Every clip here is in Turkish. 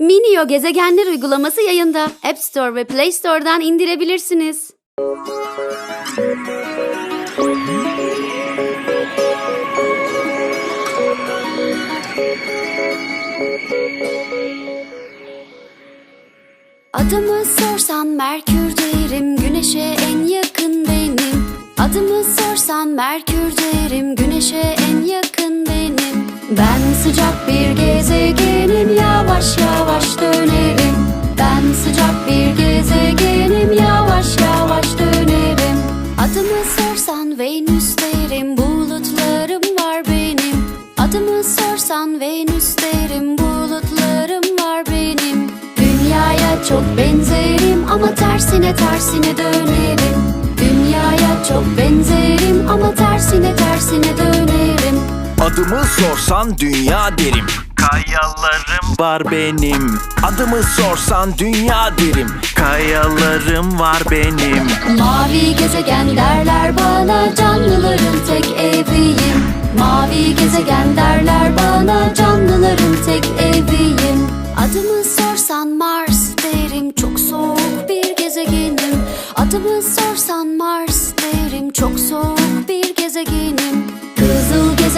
Minio Gezegenler uygulaması yayında. App Store ve Play Store'dan indirebilirsiniz. Adımı sorsan Merkür derim Güneşe en yakın benim Adımı sorsan Merkür derim Güneşe en yakın benim Ben sıcak bir gezegenim Yavaş yavaş dönerim. Ben sıcak bir gezegenim Yavaş yavaş dönerim. Adımı sorsan Venüs derim Bulutlarım var benim. Adımı sorsan Venüs derim Bulutlarım var benim. Dünyaya çok benzerim ama tersine tersine dönerim. Dünyaya çok benzerim ama tersine tersine dönerim Adımı sorsan dünya derim. Kayalarım var benim. Adımı sorsan dünya derim. Kayalarım var benim. Mavi gezegen derler bana canlıların tek eviyim. Mavi gezegen derler bana canlıların tek eviyim. Adımı sorsan Mars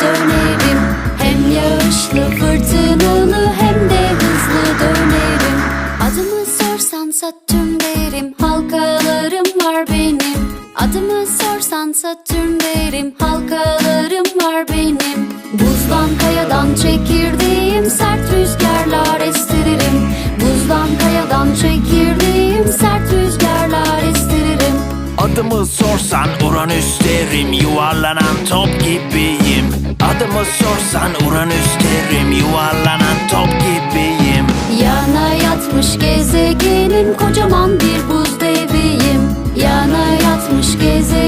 dönerim. Hem yağışlı fırtınalı hem de hızlı dönerim. Adımı sorsan Satürn derim. Halkalarım var benim. Adımı sorsan Satürn derim. Halkalarım var benim. Buzdan kayadan çekirdeğim sert rüzgarlar estiririm. Buzdan kayadan çekirdeğim sert rüzgarlar estiririm. Adımı sorsan Uranüs derim Yuvarlanan top gibiyim Adımı sorsan Uranüs derim Yuvarlanan top gibiyim. Yana yatmış gezegenin kocaman bir buz deviyim. Yana yatmış gezegenin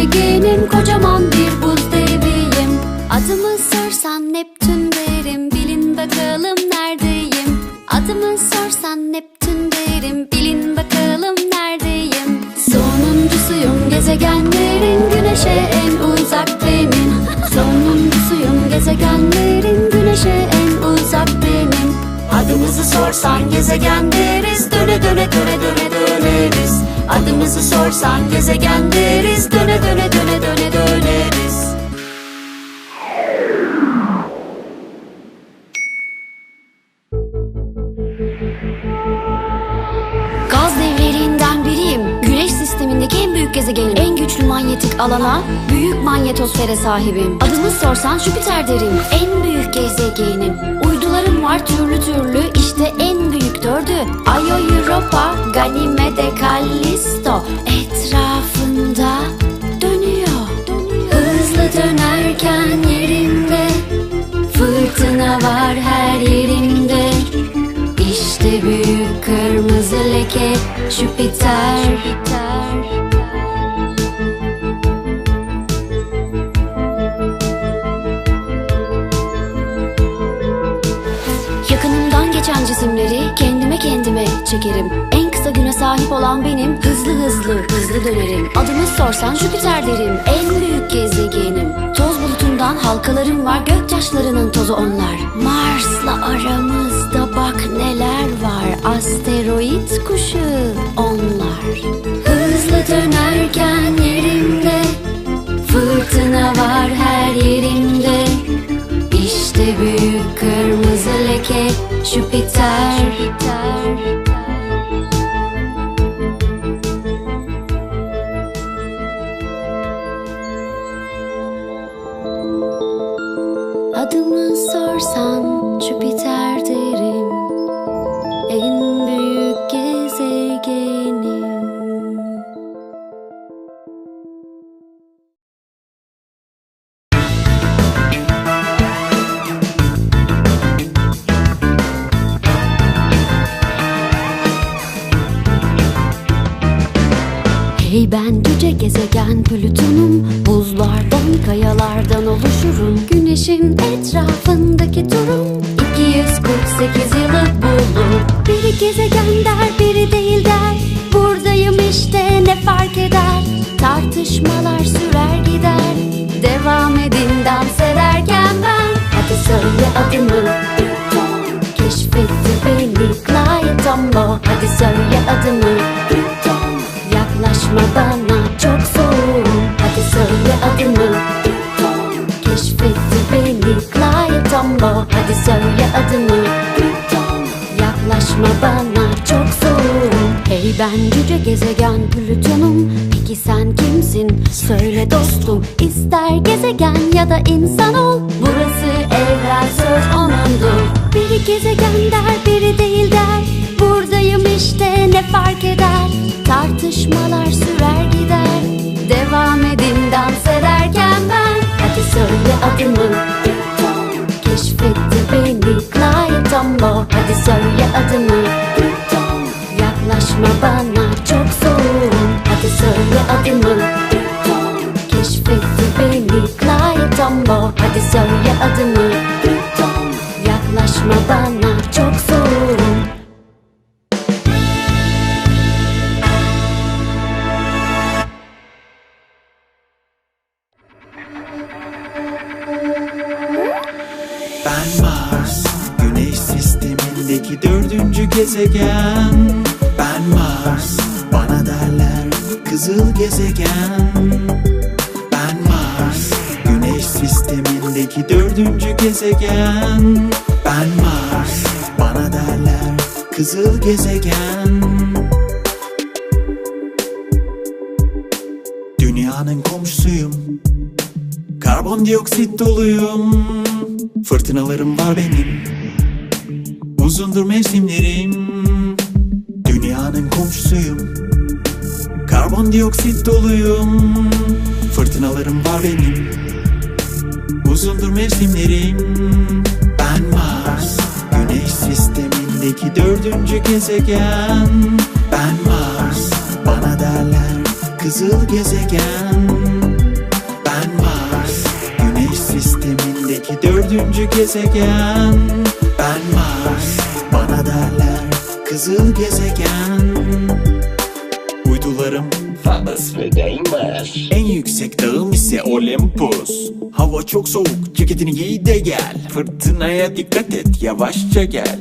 gezegenlerin güneşe en uzak benim. Adımızı sorsan gezegen deriz Döne döne döne döne döneriz. Adımızı sorsan gezegen deriz Döne döne döne döne döneriz alana, büyük manyetosfere sahibim. Adımı sorsan Jüpiter derim. En büyük gezegenim. Uydularım var türlü türlü. İşte en büyük dördü. Io, Europa, Ganymede, Callisto. Etrafında dönüyor. Hızlı dönerken yerimde. Fırtına var her yerimde. İşte büyük kırmızı leke Jüpiter çekerim. En kısa güne sahip olan benim. Hızlı hızlı hızlı dönerim. Adımı sorsan Jüpiter derim. En büyük gezegenim. Toz bulutundan halkalarım var. Göktaşlarının tozu onlar. Mars'la aramızda bak neler var. Asteroid kuşu onlar. Hızlı dönerken yerimde. Fırtına var her yerimde. İşte büyük kırmızı leke Jüpiter. Adımı etrafındaki turum 248 yılı bulur. Biri gezegen der biri değil der. Buradayım işte ne fark eder? Tartışmalar sürer gider. Devam edin dans ederken ben. Hadi söyle adını. Plüton Keşfetti beni Clyde Tombo Hadi söyle adını. Plüton Yaklaşma bana çok soğuk. Hadi söyle adını Tombo Hadi söyle adını. Yaklaşma bana çok soğuk. Hey ben cüce gezegen Plüton'um. Peki sen kimsin? Söyle dostum İster gezegen ya da insan ol. Burası evren söz onundur. Biri gezegen der biri değil der. Buradayım işte ne fark eder? Tartışmalar sürer gider. Devam edin dans ederken ben. Hadi söyle adını Keşfetti beni Clyde Tombo Hadi söyle adını. Plüton Yaklaşma bana çok soğuk. Hadi söyle adını. Plüton Keşfetti beni Clyde Tombo Hadi söyle Ben Mars, Güneş sistemindeki dördüncü gezegen. Ben Mars, bana derler kızıl gezegen. Ben Mars, Güneş sistemindeki dördüncü gezegen. Ben Mars, bana derler kızıl gezegen. Dünyanın komşusuyum. Karbondioksit doluyum Fırtınalarım var benim. Uzundur mevsimlerim. Dünyanın komşusuyum. Karbondioksit doluyum. Fırtınalarım var benim. Uzundur mevsimlerim. Ben Mars. Güneş sistemindeki dördüncü gezegen. Ben Mars. Bana derler Kızıl gezegen dördüncü gezegen Ben Mars. Bana derler Kızıl gezegen. Uydularım Phobos ve Deimos. en yüksek dağım ise Olympus. Hava çok soğuk ceketini giy de gel. Fırtınaya dikkat et yavaşça gel.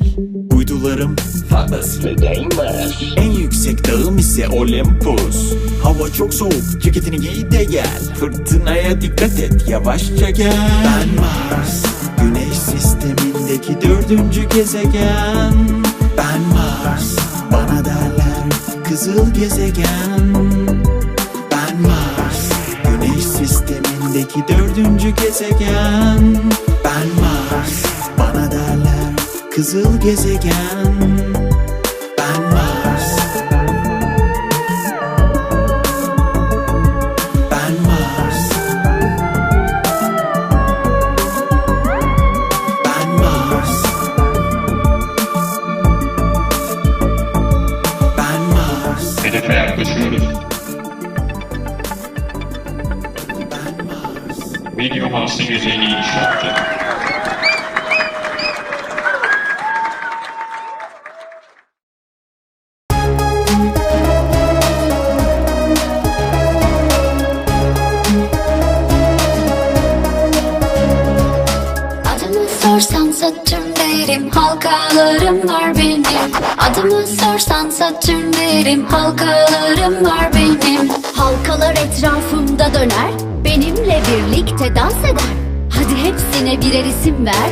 Uydularım Phobos ve Deimos. En yüksek dağım ise Olympus. Hava çok soğuk ceketini giy de gel. Fırtınaya dikkat et yavaşça gel. Ben Mars Güneş sistemindeki dördüncü gezegen. Ben Mars Bana derler kızıl gezegen. Ben Mars Güneş sistemindeki dördüncü gezegen. Ben Mars Bana derler kızıl gezegen Mars'ın yüzeyini. Adımı sorsan Satürn derim Halkalarım var benim Adımı sorsan Satürn derim Halkalarım var benim Halkalar etrafımda döner Benimle birlikte dans eder. Hadi hepsine birer isim ver.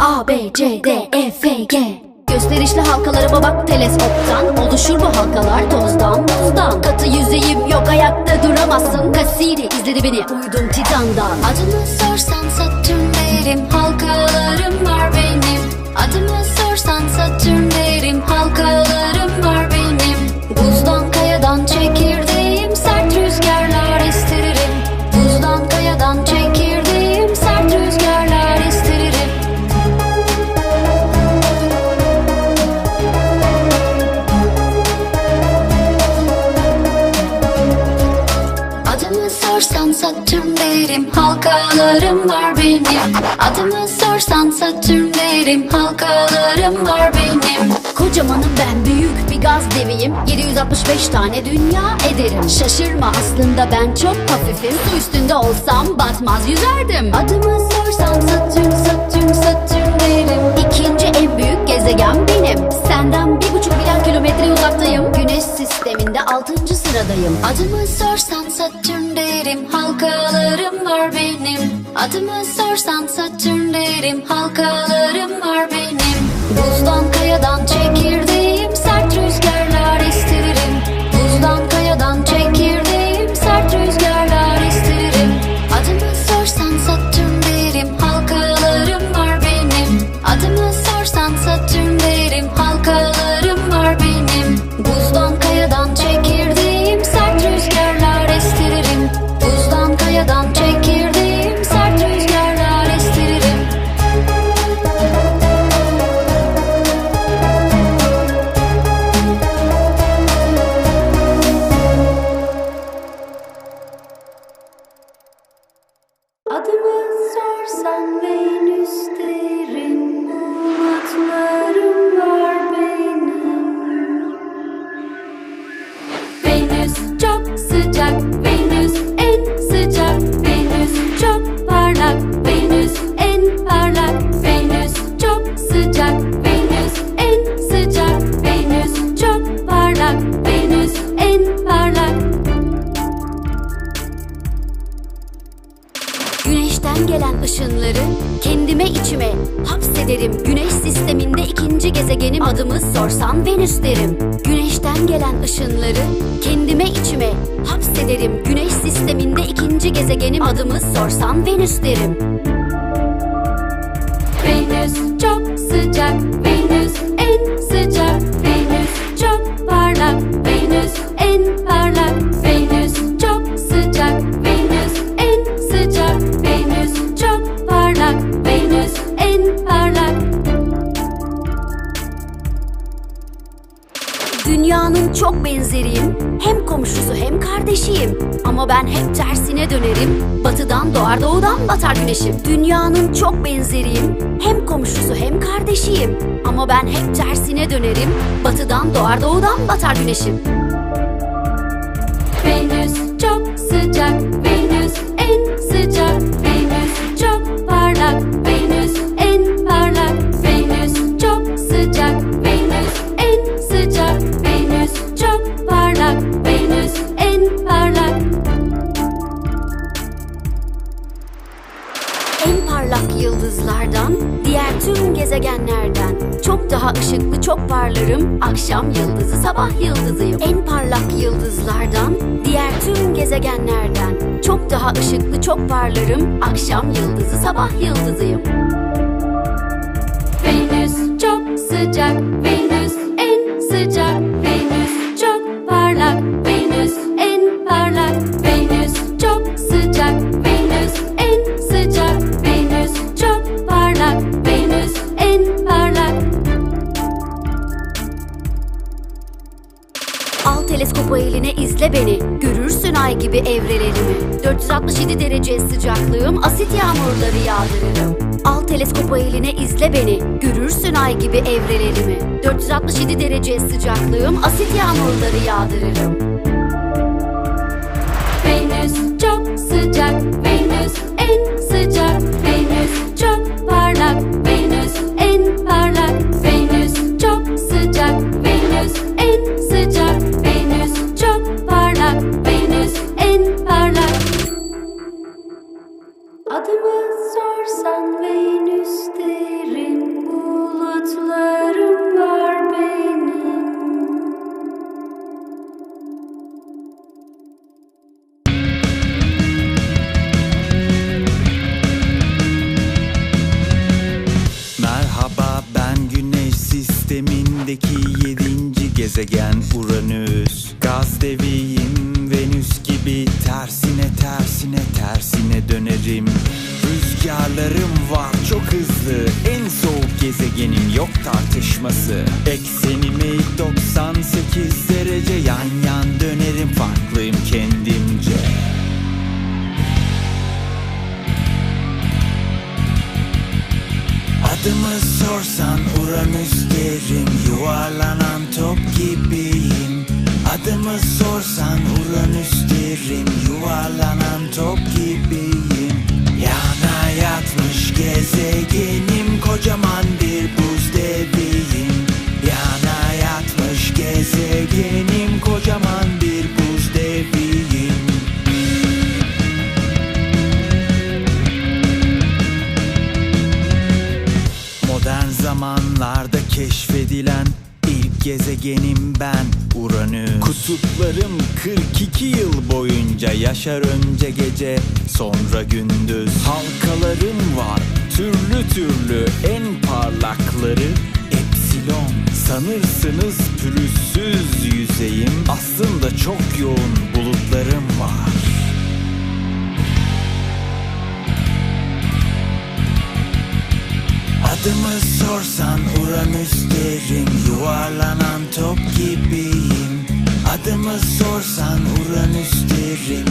A, B, C, D, E, F, G. Gösterişli halkalarıma bak teleskoptan Oluşur bu halkalar. Tozdan buzdan Katı yüzeyim yok ayakta duramazsın. Cassini izledi beni uydum titandan. Adımı halkalarım var benim. Adımı sorsan Satürn derim halkalarım var benim. Kocamanım ben büyük bir gaz deviyim. 765 tane dünya ederim. Şaşırma aslında ben çok hafifim. Su üstünde olsam batmaz yüzerdim. Adımı sorsan Satürn Satürn Satürn derim İkinci en büyük gezegen benim. Senden bir buçuk milyar kilometre uzaktayım. Güneş sisteminde altıncı sıradayım. Adımı sorsan Satürn derim Halkalarım var benim Adımı sorsan Satürn derim Halkalarım var benim. Buzdan kayadan çekirdeğim Güneşten gelen ışınları kendime içime hapsederim. Güneş sisteminde ikinci gezegenim adımı sorsan Venüs derim. Güneşten gelen ışınları kendime içime hapsederim. Güneş sisteminde ikinci gezegenim adımı sorsan Venüs derim. Çok benzeriyim. Hem komşusu hem kardeşiyim. Ama ben hep tersine dönerim. Batıdan doğar doğudan batar güneşim. Dünyanın çok benzeriyim. Hem komşusu hem kardeşiyim. Ama ben hep tersine dönerim. Batıdan doğar doğudan batar güneşim. Venüs çok sıcak. Venüs en sıcak. Gezegenlerden çok daha ışıklı, çok parlarım. Akşam yıldızı, sabah yıldızıyım. En parlak yıldızlardan, diğer tüm gezegenlerden çok daha ışıklı, çok parlarım. Akşam yıldızı, sabah yıldızıyım. Venüs çok sıcak, Venüs en sıcak, izle beni. Görürsün ay gibi evrelerimi. 467 derece sıcaklığım Asit yağmurları yağdırırım. Al teleskopu eline izle beni. Görürsün ay gibi evrelerimi. 467 derece sıcaklığım Asit yağmurları yağdırırım tersine tersine dönerim. Rüzgarlarım var çok hızlı. En soğuk gezegenin yok tartışması. Eksenimi 98 derece Yan yan dönerim farklıyım kendimce. Adımı sorsan Uranüs derim Yuvarlanan top gibiyim. Adımı sorsan Uranüs derim Yuvarlanan top gibiyim. Yana yatmış gezegenim Kocaman bir buz deviyim. Yana yatmış gezegenim Kocaman bir buz deviyim. Modern zamanlarda keşfedilen gezegenim ben Uranüs. Kutuplarım 42 yıl boyunca yaşar önce gece sonra gündüz. Halkalarım var türlü türlü en parlakları. Epsilon Sanırsınız pürüzsüz yüzeyim. Aslında çok yoğun bulutlarım var Adımı sorsan Uranüs derim Yuvarlanan top gibiyim. Adımı sorsan Uranüs derim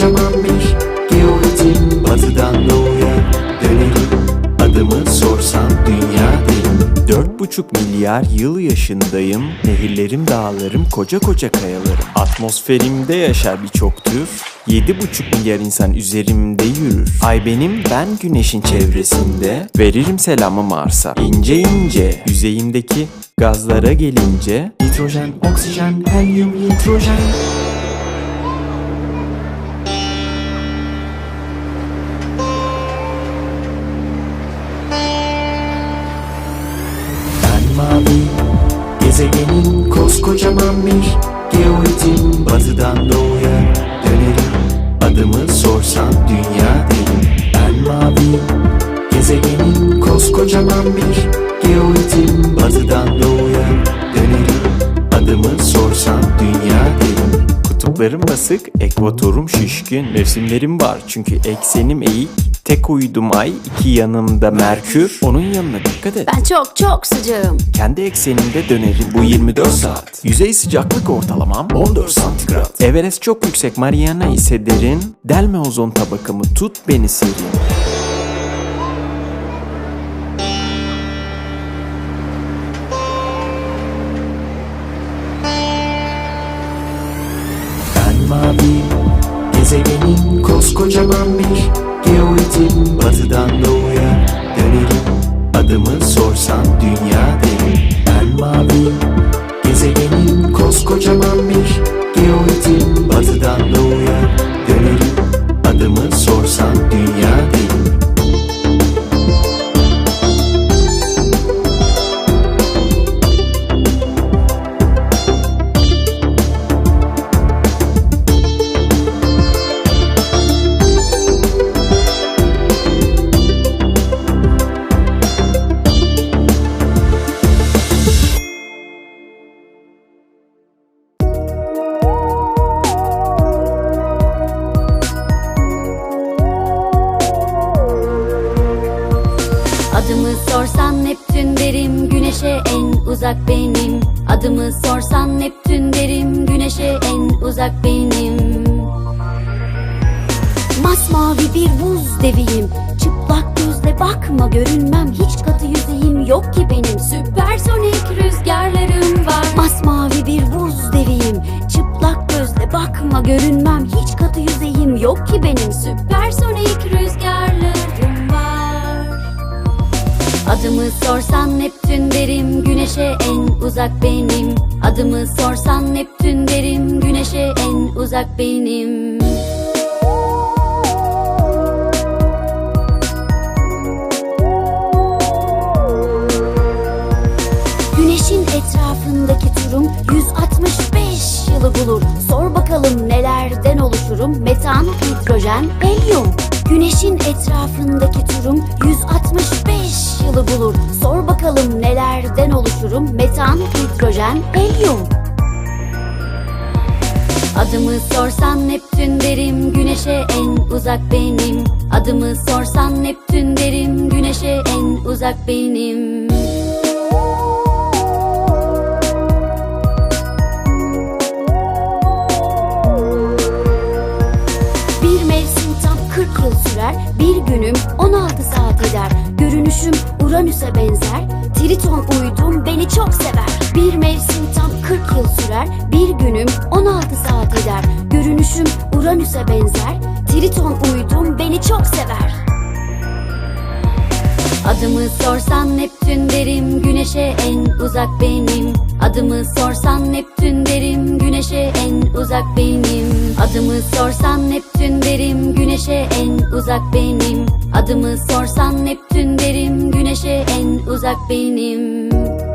koskocaman bir geoidim Batıdan doğuya dönerim Adımı sorsan dünya derim. Dört buçuk milyar yıl yaşındayım. Nehirlerim, dağlarım, koca koca kayalarım. Atmosferimde yaşar birçok tür. Yedi buçuk milyar insan üzerimde yürür. Ay benim ben güneşin çevresinde. Veririm selamı Mars'a. İnce ince yüzeyimdeki gazlara gelince. Nitrojen, oksijen, helyum, nitrojen Koskocaman bir geoidim Batıdan doğuya dönerim. Adımı sorsan dünya derim Ben mavi Gezegenin koskocaman bir geoidim Batıdan doğuya dönerim. Adımı sorsan Kutuplarım basık, ekvatorum şişkin Mevsimlerim var çünkü eksenim eğik Tek uydum ay, iki yanımda Merkür Onun yanına dikkat et Ben çok çok sıcağım kendi eksenimde dönerim bu 24 saat. Yüzey sıcaklık ortalamam 14 santigrat. Everest çok yüksek, Mariana ise derin. Delme ozon tabakamı tut beni serin. Koskocaman bir geoidim Batıdan uzak benim. Adımı sorsan Neptün derim Güneşe en uzak benim. Masmavi bir buz deviyim. Çıplak gözle bakma görünmem. Hiç katı yüzeyim yok ki benim. Süpersonik rüzgarlarım var. Masmavi bir buz deviyim. Çıplak gözle bakma görünmem. Hiç katı yüzeyim yok ki benim. Süpersonik rüzgarlarım var. Adımı sorsan Neptün derim Güneşe en uzak benim Adımı sorsan Neptün derim Güneşe en uzak benim Güneşin etrafındaki turum 165 yılı bulur. Sor bakalım nelerden oluşurum? Metan, hidrojen, helyum. Güneşin etrafındaki turum 165 yılı bulur. Sor bakalım nelerden oluşurum? Metan, hidrojen, helyum. Adımı sorsan Neptün derim Güneşe en uzak benim Adımı sorsan Neptün derim Güneşe en uzak benim Bir mevsim tam 40 yıl sürer Bir günüm 16 saat eder Görünüşüm Uranüs'e benzer Triton uydum beni çok sever. Bir mevsim tam 40 yıl sürer Bir günüm 16 saat eder. Görünüşüm Uranüs'e benzer Triton uydum beni çok sever Adımı sorsan Neptün derim Güneşe en uzak benim. Adımı sorsan Neptün derim Güneşe en uzak benim. Adımı sorsan Neptün derim Güneşe en uzak benim. Adımı sorsan Neptün derim Güneşe en uzak benim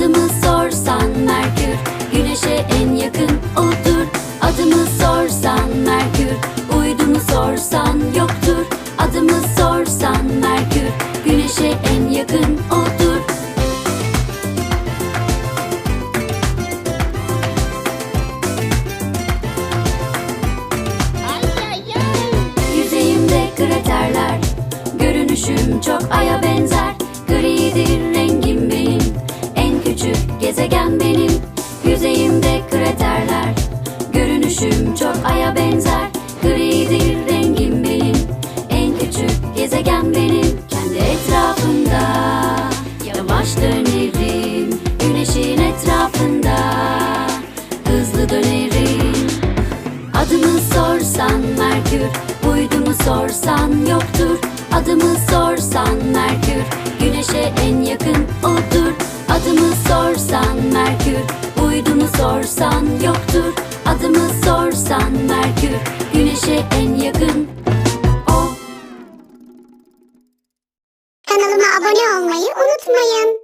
Adımı sorsan Uydumu sorsan yoktur. Adımı sorsan Merkür Güneşe en yakın odur. Adımı sorsan Merkür Uydumu sorsan yoktur. Adımı sorsan Merkür Güneşe en yakın o. Kanalıma abone olmayı unutmayın.